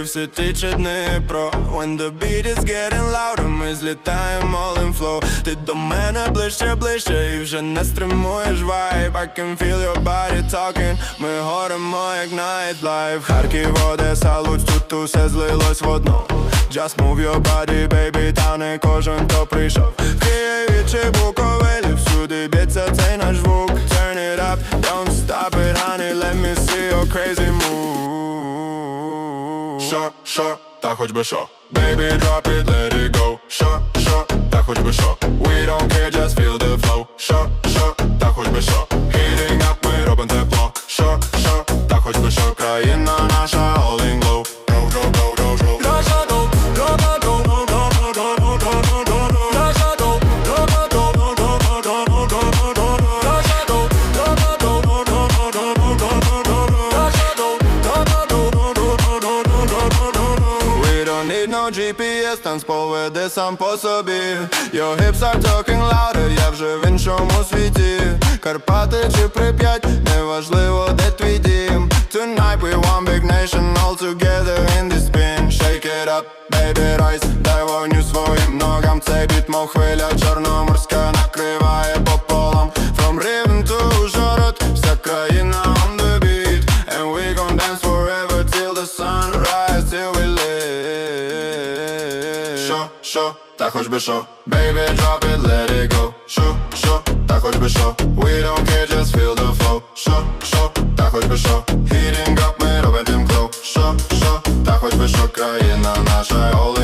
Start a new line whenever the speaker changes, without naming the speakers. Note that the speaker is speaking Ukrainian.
ви в сеті чи Дніпро. When the beat is getting louder, ми злітаємо all in flow. Ти до мене ближче, ближче і вже не стримуєш вайб I can feel your body talking, ми горимо як nightlife. Харків, Одеса, Луць, тут усе злилось в одно. Just move your body, baby, та не кожен, хто прийшов. В Києві чи Буковелі, всюди б'ється цей наш звук. Turn it up, don't stop it, honey, let me see your crazy move Що, що, та хоч би що Baby, drop it, let it go Що, що, та хоч би що We don't care, just feel the flow Що, що, та хоч би що Heating up, ми робимо тепло Що, що, та хоч би що Країна GPS, танц поведе сам по собі. Your hips are talking louder, я вже в іншому світі. Карпати чи Прип'ять, неважливо де твій дім. Tonight we one big nation, all together in this spin. Shake it up, baby, rise, дай вогню своїм ногам Цей біт, мов хвиля чорноморська show, tak choćby show, Baby drop it, let it go. Show, show, tak choćby show, We don't care, just feel the flow. Show, show, tak choćby show, Heating up, my robię tym glow Show, show, tak choćby show, Kraina nasza, all